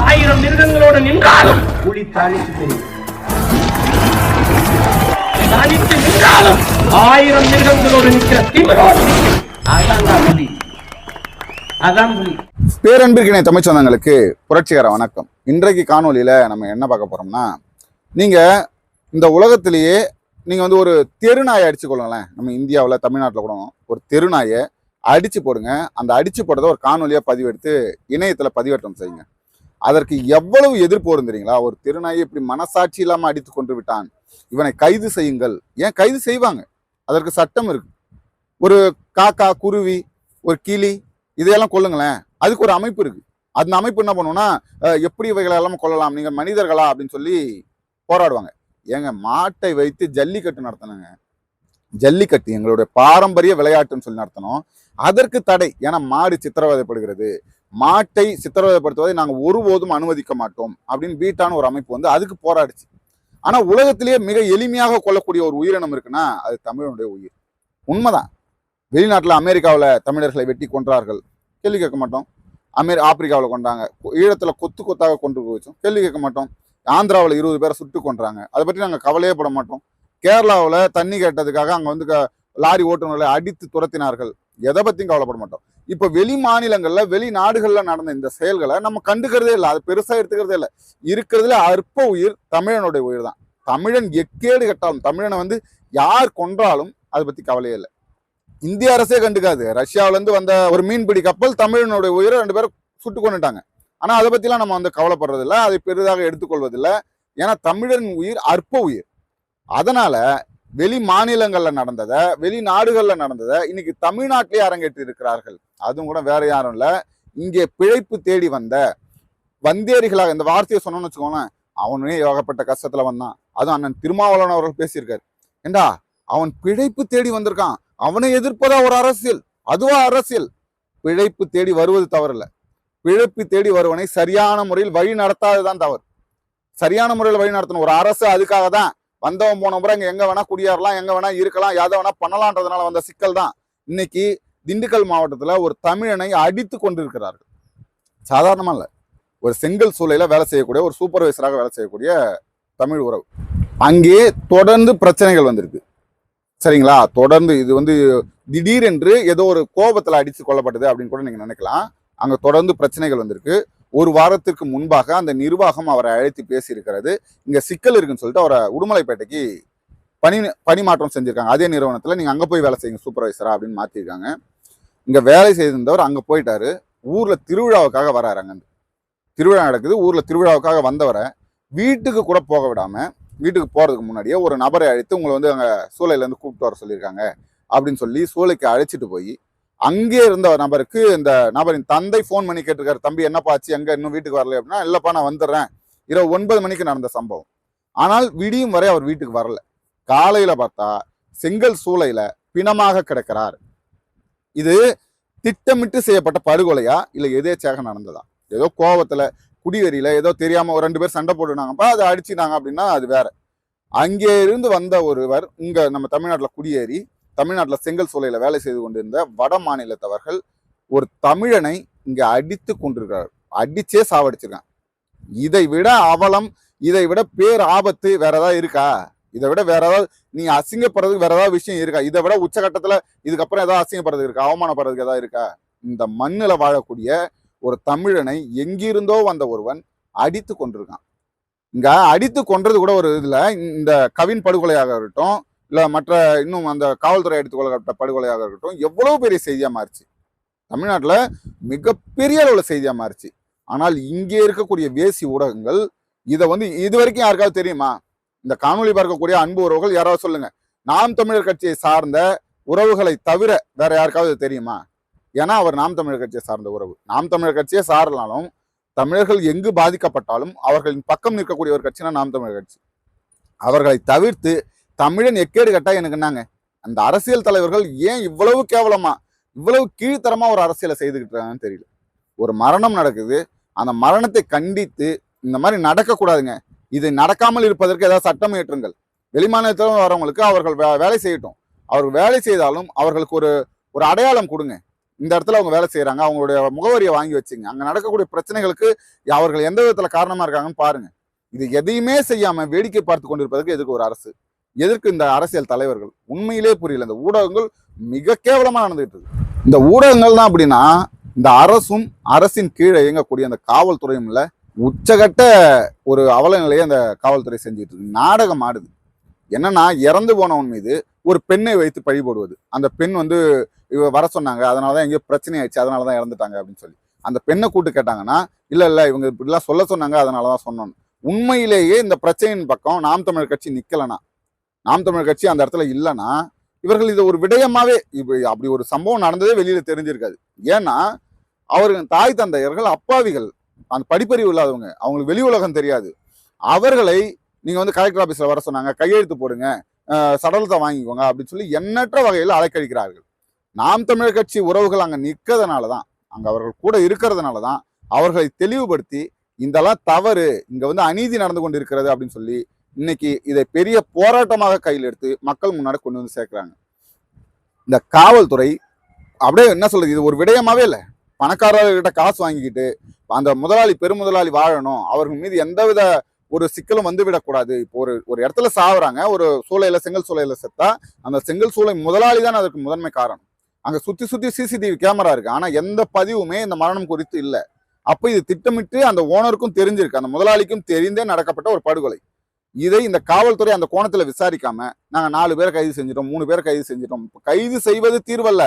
ஆயிரம் மிருகங்களோடு நின்றாலும் புலி தனித்து தெரியும் தனித்து நின்றாலும் ஆயிரம் மிருகங்களோடு நிற்கிற திமிரோடு நிற்கும். அதான் புலி. அதான் புலி. பேரன்பிற்கினை தமிழ் சொந்தங்களுக்கு புரட்சிகர வணக்கம். இன்றைக்கு காணொளியில நம்ம என்ன பார்க்க போறோம்னா நீங்க இந்த உலகத்திலேயே நீங்க வந்து ஒரு தெருநாயை அடிச்சு கொள்ளுங்களேன். நம்ம இந்தியாவில் தமிழ்நாட்டில் கூட ஒரு தெருநாயை அடிச்சு போடுங்க. அந்த அடிச்சு போடுறத ஒரு காணொலியா பதிவெடுத்து இணையத்துல பதிவேற்றம் செய்யுங்க. அதற்கு எவ்வளவு எதிர்ப்பு வரும் தெரியுங்களா? ஒரு திருநாயை இப்படி மனசாட்சி இல்லாமல் அடித்து கொண்டு விட்டான். இவனை கைது செய்யுங்கள். ஏன்? கைது செய்வாங்க. அதற்கு சட்டம் இருக்கு. ஒரு காக்கா குருவி ஒரு கிளி இதையெல்லாம் கொள்ளுங்களேன் அதுக்கு ஒரு அமைப்பு இருக்கு. அந்த அமைப்பு என்ன பண்ணுவோம்னா எப்படி இவைகளை எல்லாம் கொள்ளலாம் நீங்கள் மனிதர்களா? அப்படின்னு சொல்லி போராடுவாங்க. ஏங்க மாட்டை வைத்து ஜல்லிக்கட்டு நடத்தினாங்க ஜல்லிக்கட்டு எங்களுடைய பாரம்பரிய விளையாட்டுன்னு சொல்லி நடத்தணும். அதற்கு தடை. ஏன்னா மாடு சித்திரவதைப்படுகிறது. மாட்டை சித்திரவதைப்படுத்துவதை நாங்கள் ஒருபோதும் அனுமதிக்க மாட்டோம் அப்படின்னு பீட்டான ஒரு அமைப்பு வந்து அதுக்கு போராடுச்சு. ஆனால் உலகத்திலேயே மிக எளிமையாக கொல்லக்கூடிய ஒரு உயிரினம் இருக்குன்னா அது தமிழனுடைய உயிர். உண்மைதான். வெளிநாட்டில் அமெரிக்காவில் தமிழர்களை வெட்டி கொன்றார்கள். கேள்வி கேட்க மாட்டோம். அமெரி ஆப்பிரிக்காவில் கொண்டாங்க ஈழத்தில் கொத்து கொத்தாக கொண்டு வச்சோம் கேள்வி கேட்க மாட்டோம். ஆந்திராவில் இருபது பேரை சுட்டு கொன்றாங்க. அதை பற்றி நாங்கள் கவலையே பட மாட்டோம். கேரளாவில் தண்ணி கேட்டதுக்காக அங்கே வந்து க- லாரி ஓட்டுநர்களை அடித்து துரத்தினார்கள். எதை பற்றியும் கவலைப்பட மாட்டோம். இப்போ வெளி மாநிலங்களில் வெளிநாடுகளில் நடந்த இந்த செயல்களை நம்ம கண்டுக்கிறதே இல்லை. அது பெருசாக எடுத்துக்கிறதே இல்லை. இருக்கிறதுல அற்ப உயிர் தமிழனுடைய உயிர் தான். தமிழன் எக்கேடு கட்டாலும் தமிழனை வந்து யார் கொன்றாலும் அதை பற்றி கவலையே இல்லை. இந்திய அரசே கண்டுக்காது. ரஷ்யாவிலேருந்து வந்த ஒரு மீன்பிடி கப்பல் தமிழனுடைய உயிரை ரெண்டு பேரும் சுட்டு கொண்டுட்டாங்க ஆனால் அதை பற்றிலாம் நம்ம வந்து கவலைப்படுறதில்ல. அதை பெரிதாக எடுத்துக்கொள்வதில்லை. ஏன்னா தமிழன் உயிர் அற்ப உயிர். அதனால் வெளி மாநிலங்கள்ல நடந்ததை வெளிநாடுகள்ல நடந்ததை இன்னைக்கு தமிழ்நாட்டிலே அரங்கேற்றி இருக்கிறார்கள். அதுவும் கூட வேற யாரும் இல்ல. இங்கே பிழைப்பு தேடி வந்த வந்தேரிகளாக இந்த வார்த்தையை சொன்னோம்னு வச்சுக்கோங்களேன் அவனே ஏகப்பட்ட கஷ்டத்துல வந்தான். அதுவும் அண்ணன் திருமாவளவன் அவர்கள் பேசியிருக்காரு. ஏண்டா அவன் பிழைப்பு தேடி வந்திருக்கான். அவனை எதிர்ப்பதா ஒரு அரசியல்? அதுவா அரசியல்? பிழைப்பு தேடி வருவது தவறில்ல. பிழைப்பு தேடி வருவனை சரியான முறையில் வழி நடத்தாததான் தவறு. சரியான முறையில் வழி நடத்தணும். ஒரு அரசு அதுக்காக தான் வந்தவன் போன முறை இங்க எங்க வேணா குடியேறலாம் எங்க வேணா இருக்கலாம் எதை வேணா பண்ணலான்றதுனால வந்த சிக்கல் தான். இன்னைக்கு திண்டுக்கல் மாவட்டத்தில் ஒரு தமிழனை அடித்து கொண்டிருக்கிறார்கள். சாதாரணமா இல்லை. ஒரு செங்கல் சூளையில வேலை செய்யக்கூடிய ஒரு சூப்பர்வைசராக வேலை செய்யக்கூடிய தமிழ் உறவு. அங்கே தொடர்ந்து பிரச்சனைகள் வந்திருக்கு. சரிங்களா? தொடர்ந்து இது வந்து திடீரென்று ஏதோ ஒரு கோபத்தில் அடித்து கொல்லப்பட்டது அப்படின்னு கூட நீங்கள் நினைக்கலாம். அங்கே தொடர்ந்து பிரச்சனைகள் வந்திருக்கு. ஒரு வாரத்திற்கு முன்பாக அந்த நிர்வாகம் அவரை அழைத்து பேசியிருக்கிறது. இங்கே சிக்கல் இருக்குன்னு சொல்லிட்டு அவரை உடுமலைப்பேட்டைக்கு பணி பணிமாற்றம் செஞ்சுருக்காங்க. அதே நிறுவனத்தில் நீங்கள் அங்கே போய் வேலை செய்யுங்க சூப்பர்வைசரா அப்படின்னு மாற்றிருக்காங்க இங்கே வேலை செய்திருந்தவர் அங்கே போயிட்டாரு. ஊரில் திருவிழாவுக்காக வராரு அங்கே. திருவிழா நடக்குது. ஊரில் திருவிழாவுக்காக வந்தவரை வீட்டுக்கு கூட போக விடாமல் வீட்டுக்கு போகிறதுக்கு முன்னாடியே ஒரு நபரை அழைத்து உங்களை வந்து அங்கே சூளையிலேருந்து கூப்பிட்டு வர சொல்லியிருக்காங்க அப்படின்னு சொல்லி சூளைக்கு அழைச்சிட்டு போய் அங்கே இருந்த நபருக்கு இந்த நபரின் தந்தை ஃபோன் பண்ணி கேட்டிருக்காரு தம்பி என்னப்பா ஆச்சு? எங்க? இன்னும் வீட்டுக்கு வரல அப்படின்னா இல்லைப்பா நான் வந்துடுறேன். இரவு ஒன்பது மணிக்கு நடந்த சம்பவம். ஆனால் விடியும் வரை அவர் வீட்டுக்கு வரல. காலையில் பார்த்தா செங்கல் சூளையில் பிணமாக கிடக்கிறார். இது திட்டமிட்டு செய்யப்பட்ட படுகொலையா? இல்லை எதேச்சாக நடந்ததா? ஏதோ கோவத்தில் குடிவெறியில் ஏதோ தெரியாமல் ஒரு ரெண்டு பேர் சண்டை போட்டுனாங்கப்பா அதை அடிச்சிட்டாங்க அப்படின்னா அது வேற. அங்கே இருந்து வந்த ஒருவர் இங்கே நம்ம தமிழ்நாட்டில் குடியேறி தமிழ்நாட்டில் செங்கல் சூளையில் வேலை செய்து கொண்டிருந்த வட மாநிலத்தவர்கள் ஒரு தமிழனை இங்கே அடித்து கொண்டிருக்கிறார். அடிச்சே சாவடிச்சிருக்கான். இதை விட அவலம் இதை விட பேர் ஆபத்து வேற ஏதாவது இருக்கா? இதை விட வேற ஏதாவது நீங்க அசிங்கப்படுறதுக்கு வேற ஏதாவது விஷயம் இருக்கா? இதை விட உச்சகட்டத்துல இதுக்கப்புறம் ஏதாவது அசிங்கப்படுறதுக்கு இருக்கா? அவமானப்படுறதுக்கு ஏதாவது இருக்கா? இந்த மண்ணில் வாழக்கூடிய ஒரு தமிழனை எங்கிருந்தோ வந்த ஒருவன் அடித்து கொண்டிருக்கான். இங்க அடித்து கொன்றது கூட ஒரு இதுல இந்த கவின் படுகொலையாக இருக்கட்டும் இல்லை மற்ற இன்னும் அந்த காவல்துறை எடுத்துக் கொள்ளப்பட்ட படுகொலையாக இருக்கட்டும் எவ்வளவு பெரிய செய்தியாக மாறிச்சு. தமிழ்நாட்டில் மிகப்பெரிய அளவில் செய்தியாக மாறிச்சு. ஆனால் இங்கே இருக்கக்கூடிய வேசி ஊடகங்கள் இதை வந்து இது வரைக்கும் யாருக்காவது தெரியுமா? இந்த காணொலி பார்க்கக்கூடிய அன்பு உறவுகள் யாராவது சொல்லுங்க. நாம் தமிழர் கட்சியை சார்ந்த உறவுகளை தவிர வேற யாருக்காவது தெரியுமா? ஏன்னா அவர் நாம் தமிழர் கட்சியை சார்ந்த உறவு. நாம் தமிழர் கட்சியை சாரலாலும் தமிழர்கள் எங்கு பாதிக்கப்பட்டாலும் அவர்களின் பக்கம் நிற்கக்கூடிய ஒரு கட்சினா நாம் தமிழர் கட்சி. அவர்களை தவிர்த்து தமிழன் எக்கேடு கட்டா எனக்கு என்னங்க அந்த அரசியல் தலைவர்கள் ஏன் இவ்வளவு கேவலமா இவ்வளவு கீழ்த்தரமா ஒரு அரசியலை செய்துக்கிட்டு இருக்காங்கன்னு தெரியல. ஒரு மரணம் நடக்குது. அந்த மரணத்தை கண்டித்து இந்த மாதிரி நடக்கக்கூடாதுங்க. இது நடக்காமல் இருப்பதற்கு ஏதாவது சட்டம் இயற்றுங்கள். வெளிமாநிலத்தில் வரவங்களுக்கு அவர்கள் வே- வேலை செய்யட்டும். அவர்கள் வேலை செய்தாலும் அவர்களுக்கு ஒரு ஒரு அடையாளம் கொடுங்க. இந்த இடத்துல அவங்க வேலை செய்கிறாங்க அவங்களுடைய முகவரியை வாங்கி வச்சுங்க. அங்கே நடக்கக்கூடிய பிரச்சனைகளுக்கு அவர்கள் எந்த விதத்தில் காரணமாக இருக்காங்கன்னு பாருங்கள் இது எதையுமே செய்யாமல் வேடிக்கை பார்த்து கொண்டிருப்பதற்கு எதுக்கு ஒரு அரசு? எதற்கு இந்த அரசியல் தலைவர்கள்? உண்மையிலே புரியல. இந்த ஊடகங்கள் மிக கேவலமாக நடந்துகிட்டு இருக்கு. இந்த ஊடகங்கள் தான் அப்படின்னா இந்த அரசும் அரசின் கீழே இயங்கக்கூடிய அந்த காவல்துறையும் இல்லை உச்சகட்ட ஒரு அவல நிலையை அந்த காவல்துறை செஞ்சுட்டு இருக்கு. நாடகம் ஆடுது. என்னன்னா இறந்து போனவன் மீது ஒரு பெண்ணை வைத்து பழி போடுவது. அந்த பெண் வந்து இவ வர சொன்னாங்க. அதனால தான் எங்கேயோ பிரச்சனை ஆயிடுச்சு. அதனால தான் இறந்துட்டாங்க அப்படின்னு சொல்லி. அந்த பெண்ணை கூட்டு கேட்டாங்கன்னா இல்லை இல்லை இவங்க இப்படிலாம் சொல்ல சொன்னாங்க. அதனால தான் சொன்னோம் உண்மையிலேயே இந்த பிரச்சனையின் பக்கம் நாம் தமிழர் கட்சி நிக்கலனா நாம் தமிழர் கட்சி அந்த இடத்துல இல்லைன்னா இவர்கள் இதை ஒரு விடயமாவே இப்போ அப்படி ஒரு சம்பவம் நடந்ததே வெளியில தெரிஞ்சிருக்காது. ஏன்னா அவர்கள் தாய் தந்தையர்கள் அப்பாவிகள் அந்த படிப்பறிவு இல்லாதவங்க அவங்களுக்கு வெளி உலகம் தெரியாது. அவர்களை நீங்கள் வந்து கலெக்டர் ஆஃபீஸில் வர சொன்னாங்க கையெழுத்து போடுங்க சடலத்தை வாங்கிக்கோங்க அப்படின்னு சொல்லி எண்ணற்ற வகையில் அலைக்கழிக்கிறார்கள். நாம் தமிழர் கட்சி உறவுகள் அங்கே நிற்கிறதுனால தான் அங்கே அவர்கள் கூட இருக்கிறதுனால தான் அவர்களை தெளிவுபடுத்தி இதெல்லாம் தவறு இங்கே வந்து அநீதி நடந்து கொண்டு இருக்கிறது அப்படின்னு சொல்லி இன்னைக்கு இதை பெரிய போராட்டமாக கையில் எடுத்து மக்கள் முன்னாடி கொண்டு வந்து சேர்க்குறாங்க. இந்த காவல்துறை அப்படியே என்ன சொல்றது இது ஒரு விடயமாவே இல்லை. பணக்காரர்கிட்ட காசு வாங்கிக்கிட்டு அந்த முதலாளி பெருமுதலாளி வாழணும் அவர்கள் மீது எந்தவித ஒரு சிக்கலும் வந்து விடக்கூடாது இப்போ ஒரு ஒரு இடத்துல சாவுறாங்க ஒரு சூளையில் செங்கல் சூளையில் செத்தா அந்த செங்கல் சூளை முதலாளி தான் அதற்கு முதன்மை காரணம். அங்கே சுற்றி சுற்றி சிசிடிவி கேமரா இருக்குது ஆனால் எந்த பதிவுமே இந்த மரணம் குறித்து இல்லை. அப்போ இது திட்டமிட்டு அந்த ஓனருக்கும் தெரிஞ்சிருக்கு. அந்த முதலாளிக்கும் தெரிந்தே நடக்கப்பட்ட ஒரு படுகொலை. இதை இந்த காவல்துறை அந்த கோணத்தில் விசாரிக்காம நாங்கள் நாலு பேரை கைது செஞ்சிட்டோம் மூணு பேரை கைது செஞ்சிட்டோம். கைது செய்வது தீர்வல்ல.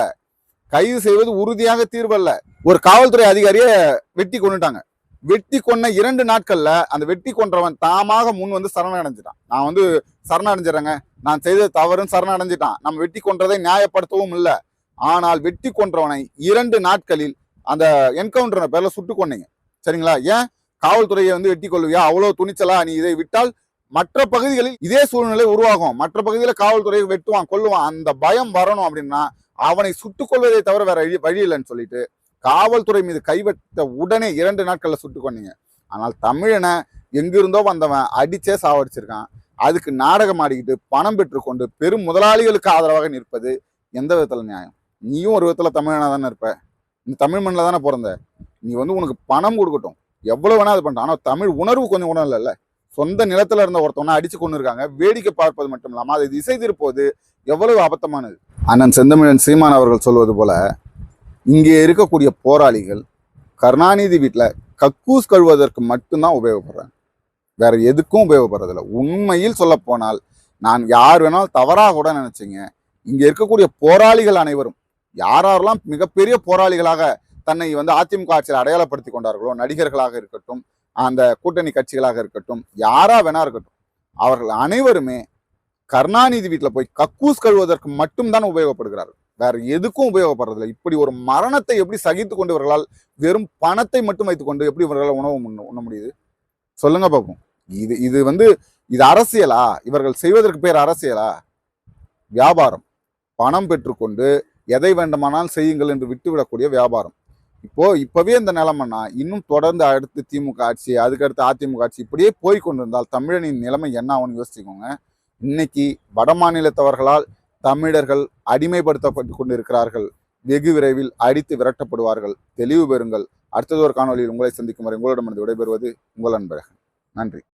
கைது செய்வது உறுதியாக தீர்வல்ல. ஒரு காவல்துறை அதிகாரியை வெட்டி கொண்டுட்டாங்க வெட்டி கொன்ன இரண்டு நாட்கள்ல அந்த வெட்டி கொன்றவன் தாமாக முன் வந்து சரணடைஞ்சிட்டான். நான் வந்து சரணடைஞ்சிடறேங்க. நான் செய்தது தவறுன்னு சரணடைஞ்சிட்டான். நம்ம வெட்டி கொன்றதை நியாயப்படுத்தவும் இல்லை. ஆனால் வெட்டி கொன்றவனை இரண்டு நாட்களில் அந்த என்கவுண்டர் பேர்ல சுட்டு கொண்டீங்க சரிங்களா? ஏன்? காவல்துறையை வந்து வெட்டி கொள்வியா அவ்வளோ துணிச்சலா நீ இதை விட்டால் மற்ற பகுதிகளில் இதே சூழ்நிலை உருவாகும். மற்ற பகுதியில் காவல்துறையை வெட்டுவான் கொல்லுவான். அந்த பயம் வரணும் அப்படின்னா அவனை சுட்டுக் கொள்வதை தவிர வேற வழி- வழி இல்லைன்னு சொல்லிட்டு காவல்துறை மீது கைவட்ட உடனே இரண்டு நாட்கள்ல சுட்டு கொண்டீங்க ஆனால் தமிழனை எங்கிருந்தோ வந்தவன் அடிச்சே சாவடிச்சிருக்கான். அதுக்கு நாடகம் ஆடிக்கிட்டு பணம் பெற்றுக்கொண்டு பெரும் முதலாளிகளுக்கு ஆதரவாக நிற்பது எந்த விதத்தில் நியாயம்? நீயும் ஒரு விதத்தில் தமிழனாக தானே இருப்ப. நீ தமிழ் மண்ணில் தானே பிறந்த. நீ வந்து உனக்கு பணம் கொடுக்கட்டும். எவ்வளோ வேணால் அது பண்ற ஆனால் தமிழ் உணர்வு கொஞ்சம் கூட இல்லைல்ல சொந்த நிலத்துல இருந்த ஒருத்தவனை அடிச்சு கொண்டு இருக்காங்க வேடிக்கை பார்ப்பது மட்டும் இல்லாமல் அதை திசை திருப்பது எவ்வளவு அபத்தமானது அண்ணன் செந்தமிழன் சீமான் அவர்கள் சொல்வது போல இங்கே இருக்கக்கூடிய போராளிகள் கருணாநிதி வீட்டில் கக்கூஸ் கழுவதற்கு மட்டும்தான் உபயோகப்படுறாங்க. வேற எதுக்கும் உபயோகப்படுறதில்ல. உண்மையில் சொல்ல போனால் நான் யார் வேணாலும் தவறாக கூட நினச்சிங்க. இங்கே இருக்கக்கூடிய போராளிகள் அனைவரும் யாரெல்லாம் மிகப்பெரிய போராளிகளாக தன்னை வந்து அதிமுக ஆட்சியில் அடையாளப்படுத்தி கொண்டார்களோ நடிகர்களாக இருக்கட்டும் அந்த கூட்டணி கட்சிகளாக இருக்கட்டும் யாரா வேணா இருக்கட்டும் அவர்கள் அனைவருமே கருணாநிதி வீட்டில் போய் கக்கூஸ் கழுவதற்கு மட்டும்தான் உபயோகப்படுகிறார்கள். வேற எதுக்கும் உபயோகப்படுறதில்லை. இப்படி ஒரு மரணத்தை எப்படி சகித்து கொண்டு இவர்களால் வெறும் பணத்தை மட்டும் வைத்துக்கொண்டு எப்படி இவர்களால் உணவு உண்ண உண்ண முடியுது? சொல்லுங்க பார்ப்போம் இது இது வந்து இது அரசியலா? இவர்கள் செய்வதற்கு பேர் அரசியலா? வியாபாரம். பணம் பெற்றுக்கொண்டு எதை வேண்டுமானால் செய்யுங்கள் என்று விட்டுவிடக்கூடிய வியாபாரம். இப்போது இப்போவே இந்த நிலமைன்னா இன்னும் தொடர்ந்து அடுத்து திமுக ஆட்சி அதுக்கடுத்து அதிமுக ஆட்சி இப்படியே போய் கொண்டிருந்தால் தமிழனின் நிலைமை என்ன ஆகும்னு யோசிச்சுக்கோங்க. இன்னைக்கு வட மாநிலத்தவர்களால் தமிழர்கள் அடிமைப்படுத்தப்பட்டு கொண்டிருக்கிறார்கள். வெகு விரைவில் அடித்து விரட்டப்படுவார்கள். தெளிவு பெறுங்கள். அடுத்ததொரு காணொலியில் உங்களை சந்திக்கும் வரை உங்களிடமிருந்து விடைபெறுவது உங்கள் அன்பழகன். நன்றி.